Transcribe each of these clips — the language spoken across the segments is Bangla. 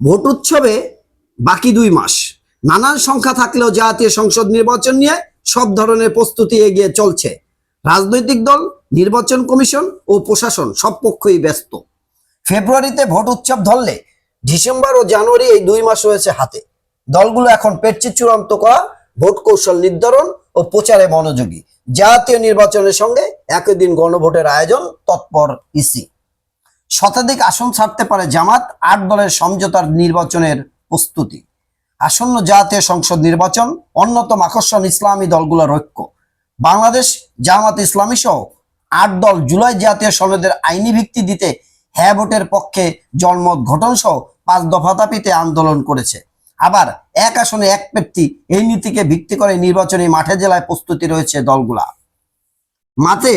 ভোট উৎসবে বাকি দুই মাস। নানান সংখ্যা থাকলেও জাতীয় সংসদ নির্বাচন নিয়ে সব ধরনের প্রস্তুতি এগিয়ে চলছে। রাজনৈতিক দল, নির্বাচন কমিশন ও প্রশাসন সব পক্ষই ব্যস্ত। ফেব্রুয়ারিতে ভোট উৎসব ধরলে ডিসেম্বর ও জানুয়ারি এই দুই মাস রয়েছে হাতে। দলগুলো এখন পেটছি চূড়ান্ত করা, ভোট কৌশল নির্ধারণ ও প্রচারে মনোযোগী। জাতীয় নির্বাচনের সঙ্গে একই দিন গণভোটের আয়োজন, তৎপর ইসি। শতাধিক আসন ছাড়তে পারে জামাত, আট দলের সমঝোতার নির্বাচনের প্রস্তুতি। আসন্ন জাতীয় সংসদ নির্বাচন অন্যতম আকর্ষণ ইসলামী দলগুলোর ঐক্য। বাংলাদেশ জামাত ইসলামী সহ আট দল জুলাই জাতীয় সনদের আইনি ভিত্তি দিতে হ্যাঁ ভোটের পক্ষে জনমত গঠন সহ পাঁচ দফা দাবিতে আন্দোলন করেছে। আবার এক আসনে এক প্রার্থী এই নীতিকে ভিত্তি করে নির্বাচনী মাঠে জেলায় প্রস্তুতি রয়েছে দলগুলা। মাঠে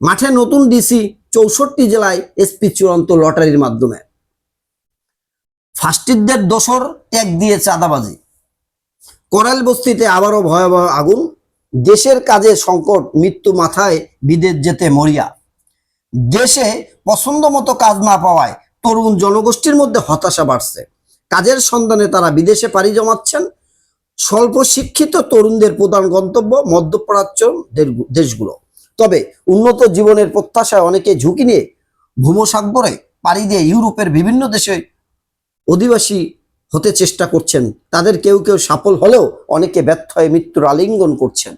মাঠে নতুন ডিসি চৌষট্টি জেলায় এসপি চূড়ান্ত লটারির মাধ্যমে। ফাস্টিকদের দোসর ট্যাগ দিয়ে চাঁদাবাজি। করাল বস্তিতে আবারও ভয়াবহ আগুন। দেশের কাজে সংকট, মৃত্যু মাথায় বিদেশ যেতে মরিয়া। দেশে পছন্দ মতো কাজ না পাওয়ায় তরুণ জনগোষ্ঠীর মধ্যে হতাশা বাড়ছে। কাজের সন্ধানে তারা বিদেশে পাড়ি জমাচ্ছেন। স্বল্প শিক্ষিত তরুণদের প্রধান গন্তব্য মধ্যপ্রাচ্য দেশগুলো। তবে উন্নত জীবনের প্রত্যাশায় অনেকে ঝুঁকি নিয়ে ভূমসাগরে পাড়ি দিয়ে ইউরোপের বিভিন্ন দেশে অধিবাসী হতে চেষ্টা করছেন। তাদের কেউ কেউ সফল হলেও অনেকে ব্যর্থ হয়ে মৃত্যুর আলিঙ্গন করছেন।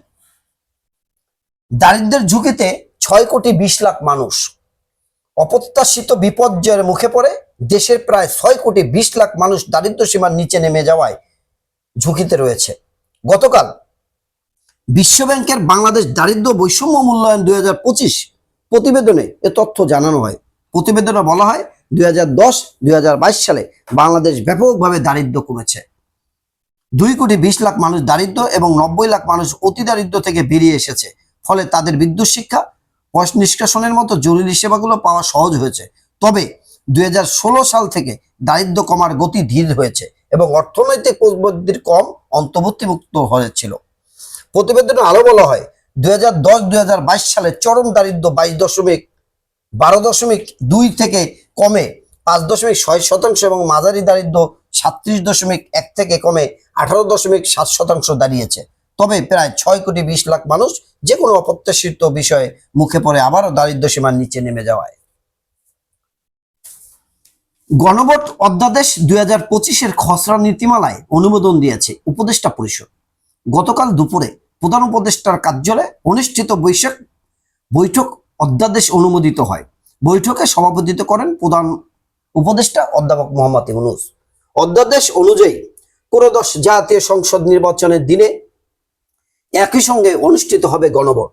দারিদ্র্যের ঝুঁকিতে ছয় কোটি বিশ লাখ মানুষ। অপ্রত্যাশিত বিপর্যয়ের মুখে পড়ে দেশের প্রায় ছয় কোটি বিশ লাখ মানুষ দারিদ্র্য সীমার নিচে নেমে যাওয়ায় ঝুঁকিতে রয়েছে। গতকাল বিশ্বব্যাংকের বাংলাদেশ দারিদ্র্য বৈষম্য মূল্যায়ন দুই হাজার পঁচিশ প্রতিবেদনে এ তথ্য জানানো হয়। প্রতিবেদনে বলা হয়, দুই হাজার দশ, দুই সালে বাংলাদেশ ব্যাপকভাবে দারিদ্র কমেছে। দুই কোটি বিশ লাখ মানুষ দারিদ্র্য এবং নব্বই লাখ মানুষ অতি দারিদ্র্য থেকে বেরিয়ে এসেছে। ফলে তাদের বিদ্যুৎ শিক্ষা পয়স নিষ্কাশনের মতো জরুরি সেবাগুলো পাওয়া সহজ হয়েছে। তবে দুই হাজার ষোলো সাল থেকে দারিদ্র্য কমার গতি ধীর হয়েছে এবং অর্থনৈতিক প্রবৃদ্ধির কম অন্তর্ভুক্তিমুক্ত হয়েছিল। প্রতিবেদনে আরও বলা হয়, দুই হাজার দশ, দুই হাজার বাইশ সালে চরম দারিদ্র বাইশ দশমিক বারো দশমিক দুই থেকে কমে পাঁচ দশমিক ছয় শতাংশ এবং মাঝারি দারিদ্র সাতত্রিশ দশমিক এক থেকে কমে আঠারো দশমিক সাত শতাংশ দাঁড়িয়েছে। তবে প্রায় ছয় কোটি বিশ লাখ মানুষ যে কোনো অপ্রত্যাশিত বিষয়ে মুখে পড়ে আবারও দারিদ্র্য সীমার নিচে নেমে যাওয়ায়। গণভোট অধ্যাদেশ দুই হাজার পঁচিশের খসড়া নীতিমালায় অনুমোদন দিয়েছে উপদেষ্টা পরিষদ। গতকাল দুপুরে প্রধান উপদেষ্টার কার্যালয়ে অনুষ্ঠিত বৈশাখ বৈঠক অধ্যাদেশ অনুমোদিত হয়। বৈঠকে সভাপতিত্ব করেন প্রধান উপদেষ্টা অধ্যাপক মোহাম্মদ ইউনুস। অধ্যাদেশ অনুযায়ী কোরদশ জাতীয় সংসদ নির্বাচনের দিনে একই সঙ্গে অনুষ্ঠিত হবে গণভোট।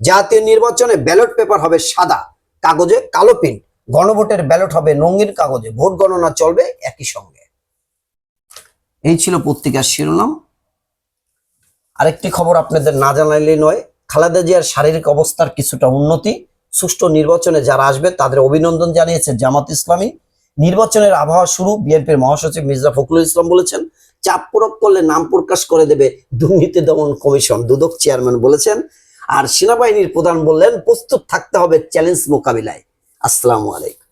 জাতীয় নির্বাচনে ব্যালট পেপার হবে সাদা, কাগজে কালো প্রিন্ট। গণভোটের ব্যালট হবে রঙিন কাগজে। ভোট গণনা চলবে একই সঙ্গে। এই ছিল পত্রিকার শিরোনাম। আরেকটি খবর আপনাদের না জানাইলে নয়, খালেদা জিয়ার শারীরিক অবস্থার কিছুটা উন্নতি, সুষ্ঠু নির্বাচনে যারা আসবে তাদের অভিনন্দন জানিয়েছে জামাত ইসলামী। নির্বাচনের আবহাওয়া শুরু, বিএনপির মহাসচিব মির্জা ফখরুল ইসলাম বলেছেন, চাপ প্রয়োগ করলে নাম প্রকাশ করে দেবে দুর্নীতি দমন কমিশন, দুদক চেয়ারম্যান বলেছেন। আর সেনাবাহিনীর প্রধান বললেন, প্রস্তুত থাকতে হবে চ্যালেঞ্জ মোকাবিলায়। আসসালামু আলাইকুম।